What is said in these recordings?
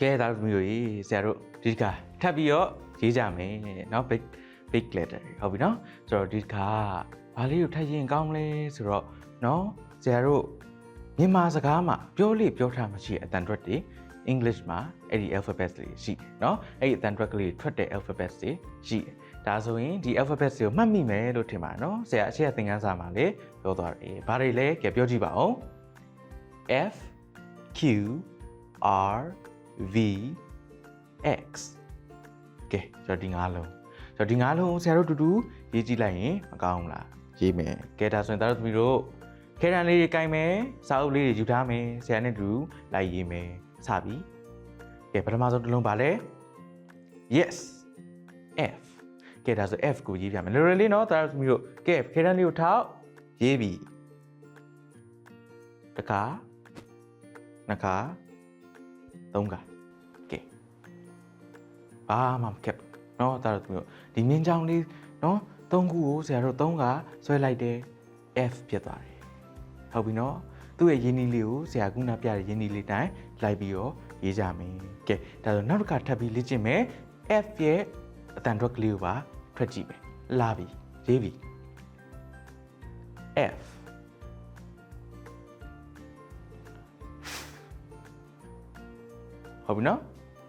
ကဲသားတို့မျိုးကြီးဆရာတို့ဒီတစ်ခါထပ်ပြီးတော့ရေးကြမယ်เนาะ big big letter တွေဟုတ်ပြီเนาะဆိုတော့ဒီတစ်ခါဘာလေးကိုထပ်ရင်ကောင်းလဲဆိုတော့เนาะဆရာတို့မြန်မာစကားမှာပြောလို့ပြောထားမှရှိတဲ့အတန်တွက်တွေ English မှာအဲ့ဒီ alphabets တွေရှိတယ်เนาะအဲ့ဒီအတန်တွက်ကလေးထွက်တဲ့ alphabets တွေရှိတယ်ဒါဆိုရင်ဒီ alphabets တွေကိုမှတ်မိမယ်လို့ထင်ပါเนาะဆရာအချက်အသင်ခန်းစာမှာလေပြောသွားတယ်ဘာတွေလဲကဲပြောကြည့်ပါဦး F Q R V X ကဲကျွန်တော်ဒီငါးလုံးကျွန်တော်ဒီငါးလုံးဆရာတို့တူတူရေးကြည့်လိုက်ရင်မကောင်းဘူးလားရေးမယ်ကဲဒါဆိုရင်သားတို့သမီးတို့ခဲတံလေးတွေကင်မယ်စာအုပ်လေးတွေယူထားမယ်ဆရာနဲ့တူလိုက်ရေးမယ်စပြီကဲပထမဆုံးတစ်လုံးပါလဲ yes F ကဲဒါဆို F ကိုရေးပြမယ်လွယ်လွယ်လေးနော်သားတို့သမီးတို့ကဲခဲတံလေးကိုထောက်ရေးပြီတခါနှစ်ခါ သုံးခါကဲဘာမှမကက်ဘူးနော်သားတို့သမီးတို့ဒီမြင်းချောင်းလေးနော်သုံးခုကိုဆရာတို့သုံးခါဆွဲလိုက်တယ် F ဖြစ်သွားတယ်ဟုတ်ပြီနော်သူ့ရဲ့ရင်းနှီးလေးကိုဆရာကနပြတဲ့ရင်းနှီးလေးတိုင်းလိုက်ပြီးတော့ရေးကြမယ်ကဲဒါဆိုနောက်တစ်ခါထပ်ပြီးလေ့ကျင့်မယ် F ရဲ့အတန်ထွက်ကလေးကိုပါထွက်ကြည့်မယ်လာပြီရေးပြီ F ဟုတ်ပြီနော်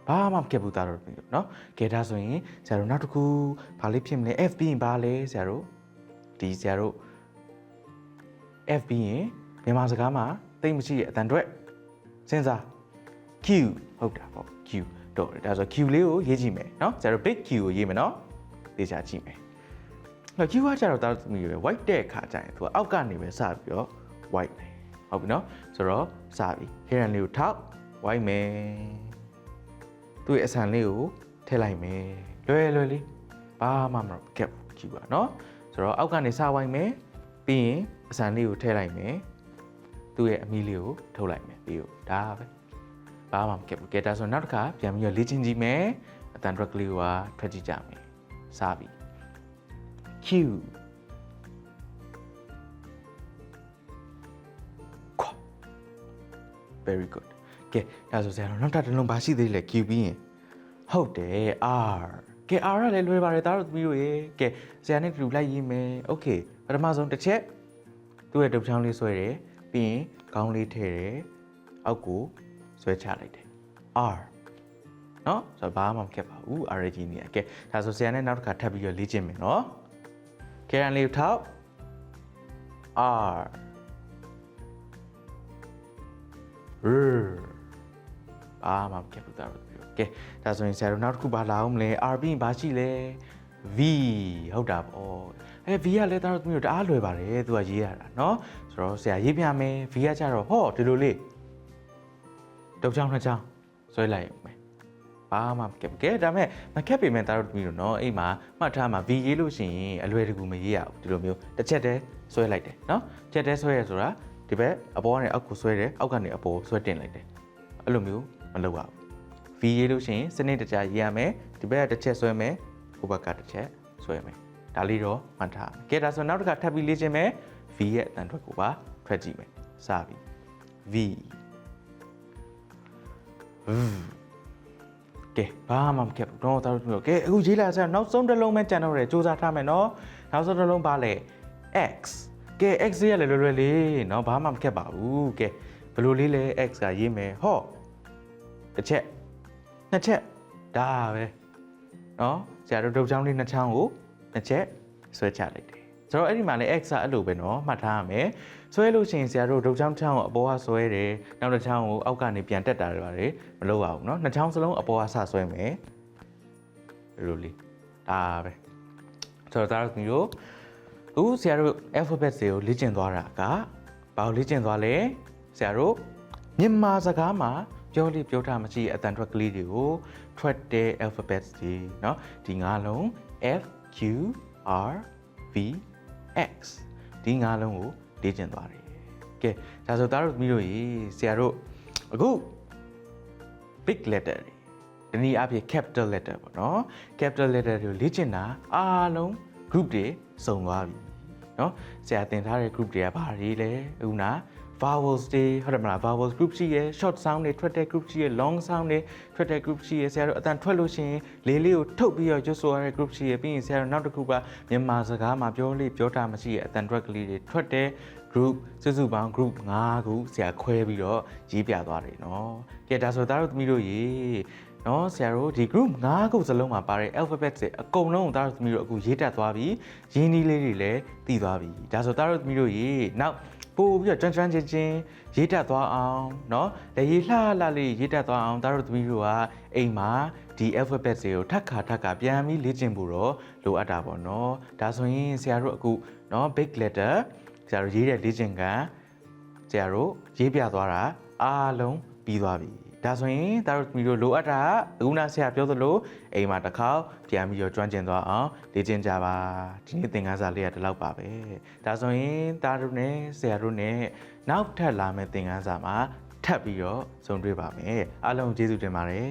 ဘာမှမကက်ဘူးသားတော့ပြီနော်ကဲဒါဆိုရင်ဆရာတို့နောက်တစ်ခုဘာလေးဖြစ်မလဲ F ပြီးရင်ဘာလဲဆရာတို့ဒီဆရာတို့ F ပြီးရင်မြန်မာစကားမှာတိတ်မရှိရဲ့အတန်တွက်စဉ်းစား Q ဟုတ်တာပေါ့ Q တော့ဒါဆို Q လေးကိုရေးကြည့်မယ်နော်ဆရာတို့ big Q ကိုရေးမယ်နော်သေချာကြည့်မယ်နော် Q ကကျတော့တာသမီးပဲ white တဲ့အခါကျရင်သူကအောက်ကနေပဲစပြီးတော့ white မယ်ဟုတ်ပြီနော်ဆိုတော့စပြီ hair လေးကိုထောက် white မယ်သူ့ရဲ့အဆန်လေးကိုထည့်လိုက်မယ်လွယ်လွယ်လေးဘာမှမကက်ဘူး Q ကနော်ဆိုတော့အောက်ကနေစ white မယ်ပြီးရင်အဆန်လေးကိုထည့်လိုက်မယ်သူ့ရဲ့အမီလေးကိုထုတ်လိုက်မယ်ပြီးတော့ဒါပဲဘာမှမကက်ဘူးကဲဒါဆိုနောက်တစ်ခါပြန်ပြီးတော့လေ့ကျင့်ကြည့်မယ်အတန် track လေးကိုထွက်ကြည့်ကြမယ်စပြီ Q ခွ very good ကဲဒါဆိုဆရာတို့နောက်တစ်လုံးပါရှိသေးလဲ Q ပြီးရင်ဟုတ်တယ် R ကဲ R ကလည်းလွယ်ပါတယ်သားတို့သမီးတို့ရေကဲဆရာနဲ့တူလိုက်ရေးမယ် okay ပထမဆုံးတစ်ချက်သူ့ရဲ့တုပ်ချောင်းလေးဆွဲတယ်ပြီးရင်ခေါင်းလေးထည့်တယ်အောက်ကိုဆွဲချလိုက်တယ် R နော်ဆိုတော့ဘာမှမခက်ပါဘူး R ကြီးနေရကဲဒါဆိုဆရာနဲ့နောက်တစ်ခါထပ်ပြီးတော့လေ့ကျင့်မယ်နော်ကဲရန်လေးကိုထောက် R R ဘာမှမကက်ဘူးသားတို့ပြောကဲဒါဆိုရင်ဆရာတို့နောက်တစ်ခုဘာလာအောင်မလဲ R ပြီးရင်ဘာရှိလဲ V ဟုတ်တာပေါ့အဲ V ကလည်းသားတို့မျိုးတအားလွယ်ပါတယ်သူကရေးရတာเนาะဆိုတော့ဆရာရေးပြမယ် V ကကြတော့ဟောဒီလိုလေးတုပ်ချောင်းနှစ်ချောင်းဆွဲလိုက်အောင်မယ်ဘာမှမကက်ဘူးကဲဒါမဲ့မကက်ပေမဲ့သားတို့မျိုးเนาะအိမ်မှာမှတ်ထားမှာ V ရေးလို့ရှိရင်အလွယ်တကူမရေးရဘူးဒီလိုမျိုးတစ်ချက်တည်းဆွဲလိုက်တယ်เนาะချက်တည်းဆွဲရဆိုတာဒီဘက်အပေါ်ကနေအောက်ကိုဆွဲတယ်အောက်ကနေအပေါ်ဆွဲတင်လိုက်တယ်အဲ့လိုမျိုး မလုပ်ရဘူး V ရေးလို့ရှိရင်စနစ်တကျရေးရမယ်ဒီဘက်ကတစ်ချက်ဆွဲမယ်ဟိုဘက်ကတစ်ချက်ဆွဲမယ်ဒါလေးတော့မှတ်ထားမယ်ကဲဒါဆိုနောက်တစ်ခါထပ်ပြီးလေ့ကျင့်မယ် V ရဲ့အတန်ထွက်ကိုပါထွက်ကြည့်မယ်စပြီ V ကဲဘာမှမကက်ဘူးတော့တော်တော်ကဲအခုရေးလာစားနောက်ဆုံးတစ်လုံးပဲကြံတော့တယ်စူးစမ်းထားမယ်နော်နောက်ဆုံးတစ်လုံးပါလေ X ကဲ X ရေးရလေလွယ်လွယ်လေးနော်ဘာမှမကက်ပါဘူးကဲဘယ်လိုလေးလဲ X ကရေးမယ်ဟော့ တစ်ချက်နှစ်ချက်ဒါပဲနော်ဆရာတို့ဒုတ်ချောင်းလေးနှစ်ချောင်းကိုနှစ်ချက်ဆွဲချလိုက်တယ်ဆိုတော့အဲ့ဒီမှာလည်း X ကအဲ့လိုပဲနော်မှတ်ထားရမယ်ဆွဲလို့ရှိရင်ဆရာတို့ဒုတ်ချောင်းချောင်းကိုအပေါ်ကဆွဲတယ်နောက်တစ်ချောင်းကိုအောက်ကနေပြန်တက်တာတွေပါတယ်မလုပ်ရဘူးနော်နှစ်ချောင်းစလုံးအပေါ်ကဆဆွဲမယ်ဒီလိုလေးဒါပဲဆိုတော့ဒါတို့မျိုးအခုဆရာတို့ alphabet တွေကိုလေ့ကျင့်သွားတာကဘာလို့လေ့ကျင့်သွားလဲဆရာတို့မြန်မာစကားမှာ ပြောလိပြောတာမရှိအတန်ထွက်ကလေးတွေကိုထွက်တဲ့ alphabets တွေเนาะဒီငါးလုံး F Q R V X ဒီငါးလုံးကိုလေ့ကျင့်သွားတယ်ကဲဒါဆိုသားတို့မိတို့ရေဆရာတို့အခု big letter တွေဒီနည်းအားဖြင့် capital letter ပေါ့နော် capital letter တွေကိုလေ့ကျင့်တာအားလုံး group တွေစုံသွားပြီเนาะဆရာသင်ထားတဲ့ group တွေကဘာတွေလဲအခုနာ vowels တွေဟုတ်တယ်မလား vowels group ရှိရယ် short sound တွေထွက်တဲ့ group ရှိရယ် long sound တွေထွက်တဲ့ group ရှိရယ်ဆရာတို့အတန်ထွက်လို့ရှိရင်လေးလေးကိုထုတ်ပြီးတော့ရွတ်ဆိုရတဲ့ group ရှိရယ်ပြီးရင်ဆရာတို့နောက်တစ်ခုကမြန်မာစကားမှာပြောလေးပြောတာမရှိရယ်အတန်ထွက်ကလေးတွေထွက်တဲ့ group စုစုပေါင်း group 5ခုဆရာခွဲပြီးတော့ရေးပြသွားတယ်နော်။ကဲဒါဆိုသားတို့သမီးတို့ရေနော်ဆရာတို့ဒီ group 5ခုစလုံးမှာပါတဲ့ alphabet တွေအကုန်လုံးကိုသားတို့သမီးတို့အခုရေးတက်သွားပြီရင်းနှီးလေးတွေလည်းတည်သွားပြီဒါဆိုသားတို့သမီးတို့ရေနောက် ပို့ပြီးတော့ကျွမ်းကျွမ်းချင်းချင်းရေးတက်သွားအောင်เนาะလက်ရေးလှလှလေးရေးတက်သွားအောင်သားတို့သမီးတို့ကအိမ်မှာဒီ alphabet တွေကိုထပ်ခါထပ်ခါပြန်ပြီးလေ့ကျင့်ဖို့တော့လိုအပ်တာပေါ့เนาะဒါဆိုရင်ဆရာတို့အခုเนาะ big letter ဆရာတို့ရေးတဲ့လေ့ကျင့်ခန်းဆရာတို့ရေးပြသွားတာအားလုံးပြီးသွားပြီ ဒါဆိုရင်ဒါတို့သမီးတို့လိုအပ်တာအခုနဆရာပြောသလိုအိမ်မှာတစ်ခေါက်ပြန်ပြီးတော့ကျွမ်းကျင်သွားအောင်လေ့ကျင့်ကြပါဒီနေ့သင်ခန်းစာလေးကဒီလောက်ပါပဲဒါဆိုရင်ဒါတို့နဲ့ဆရာတို့နဲ့နောက်ထပ်လာမယ့်သင်ခန်းစာမှာထပ်ပြီးတော့ဆုံတွေ့ပါမယ်အားလုံးကျေးဇူးတင်ပါတယ်